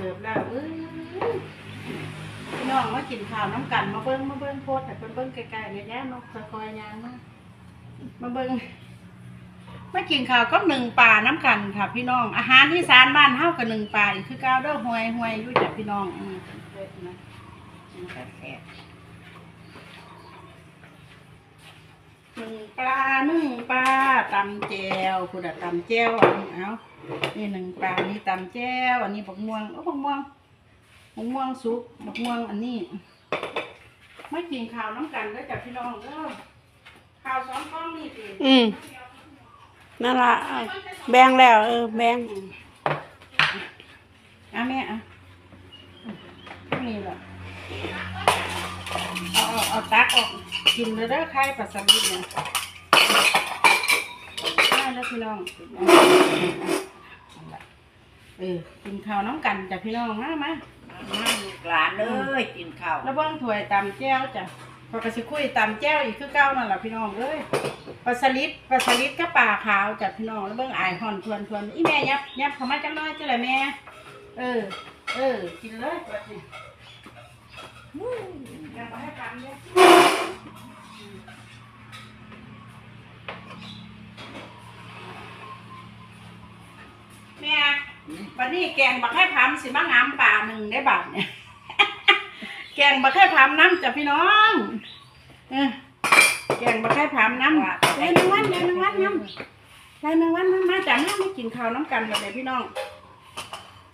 เติบแล้วเอ้ยพี่น้องมากินข้าวน้ำกัน มาเบิ้งมาเบิ้งโพดแต่เพิ่นเบิ้งไกลๆเนี่ยแย่นกคอยยางมามาเบิ้งมากินข้าวก็หนึ่งป่าน้ำกันค่ะพี่น้อง อาหารที่สานบ้านเฮากับหนึ่งป่าอีกคือก้าวเด้อหวยหวยอยู่จ้ะพี่น้องอืมเด็ดนะแซ่บหนึ่งปลาหนึ่งปลา ตำแจวคุณอะตำแจวเอาเอานี่หนึ่งปลานี่ตำแจวอันนี้บักม่วงโอ้บักม่วงบักม่วงสุกบักม่วงอันนี้ไม่กินข้าวน้ำกันเด้อจ้ะพี่น้องเด้อข้าวสองกล้องนี่สิอืมนั่นละเอาแบ่งแล้ว เออ แบ่งอะแม่อะนี่แหละเอาเอาเอาตักออกกินเลยเด้อไข่ปลาสลิดเนี่ยได้ แล้วพี่น้อง เออกินข้าวน้ำกันจ้ะพี่น้องมามานั่งลูกหลานเลยกินข้าวแล้วเบิ้งถ้วยตำแจ้วจ้ะพอกระสิคุยตำแจ้วอีกคือเก้านั่นแหละพี่น้องเอ้ยปลาสลิดปลาสลิดกับปลาขาวจ้ะพี่น้องแล้วเบิ้งอายห่อนทวนทวนอีแม่ยับยับเข้ามาจังน้อยจ้ะเลยแม่เออ เออ กินเลยบัดนี้อืมอย่ามาให้ตำเนี่ยแม่ วันนี้แกงบักให้พามสิมางามป่าหนึ่งได้บาทเนี่ย แกงบักให้พามน้ำจ้ะพี่น้องเออแกงบักให้พามน้ำยายนางวันยายนางวันน้ำยายนางวันมามาจ้ะแม่ไม่กินข้าวน้ำกันกันเลยพี่น้อง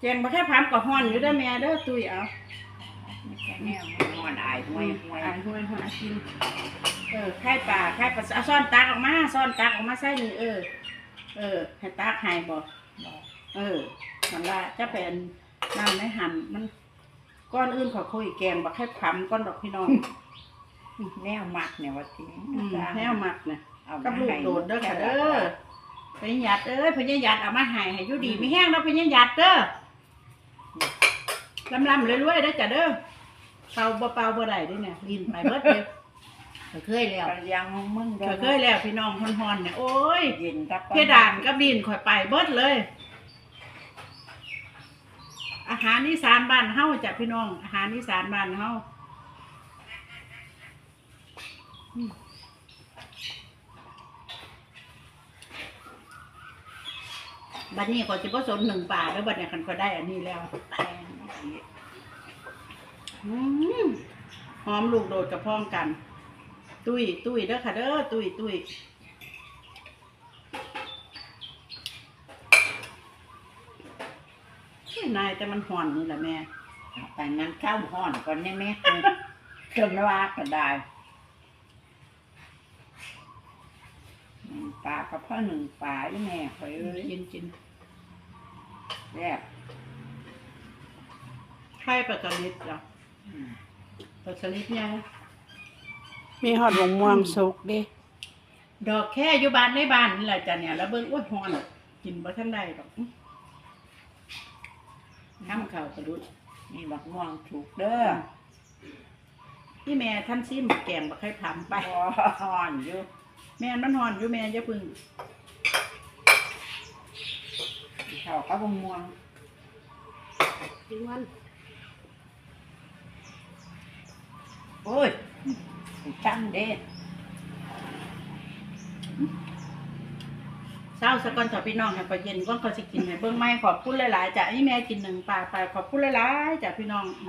แกงบักให้พามกับฮ้อนอยู่เด้อแม่เด้อตุ้ยเอาแม่นอนอายห่วยห่วยอ่าห้วยหากิน เออไข่ปลาไข่ปลาเอาซ่อนตักออกมาซ่อนตักออกมาใส่นี่เออ เออให้ตักให้บ่เออ มันว่าจะเป็นน้ำในหั่นมันก้อนอื่นขอคุยแกงบักให้พามก้อนดอกพี่น้องแนวมักเนี่ยว่าทีอืมแนวหมักนะเอากับลูกโดดเด้อค่ะเด้อพญายัดเอ้ยพญายัดเอามาให้ให้อยู่ดีไม่แห้งแล้วพญายัดเด้อลำลำรวยๆเด้อจ้ะเด้อเป่าบ่เป่าบ่ได้เด้อเนี่ยลินไปเบิดเลยเคยแล้วยังมึงเคยแล้วพี่น้องฮอนๆเนี่ยโอ้ย เย็นกับเพดานกับดินข่อยไปเบิดเลย อาหารอีสานบ้านเฮาจ้ะพี่น้อง อาหารอีสานบ้านเฮาบัดนี้ก็สิบสนหนึ่งป่าแล้วบัดนี้คันก็ได้อันนี้แล้วหอมลูกโดดกับพ้อมกัน ตุ้ยตุ้ยเด้อค่ะเด้อตุ้ยตุ้ย ช่วย นายแต่มันห่อนนี่แหละแม่ไปนั้นข้าวห่อนก่อนได้ไหมจนว่าก็ได้ปลากระเพาะหนึ่งปลาที่แม่คอยเอ้ยกินกินแซ่บไข่ปลาสลิดจ้ะปลาสลิดเนี่ยมีหอดหมม่วงสุกดิดอกแค่อยู่บ้านในบ้านนี่แหละจ้ะเนี่ย แล้วเบิ่งอ้วนห่อนกินบ่ทันได้ดอก น้ำข้าวกระดุดมีบักม่วงถูกเด้อพี่แม่ท่านซิมแกงบักไข่ผำไปไปห่อนอยู่ แม่นมันห่อนอยู่แม่อย่าพึ่งเขาก็บักม่วงกินมันโอ้ยจังเด้ เศร้าสะก่อนต่อพี่น้องให้ปลาเย็นก่อนเขาสิกินให้เบิ่งไม่ขอบคุณหลายๆจ้ะนี่แม่กินหนึ่งปลาไปขอบคุณหลายๆจ้ะพี่น้องอ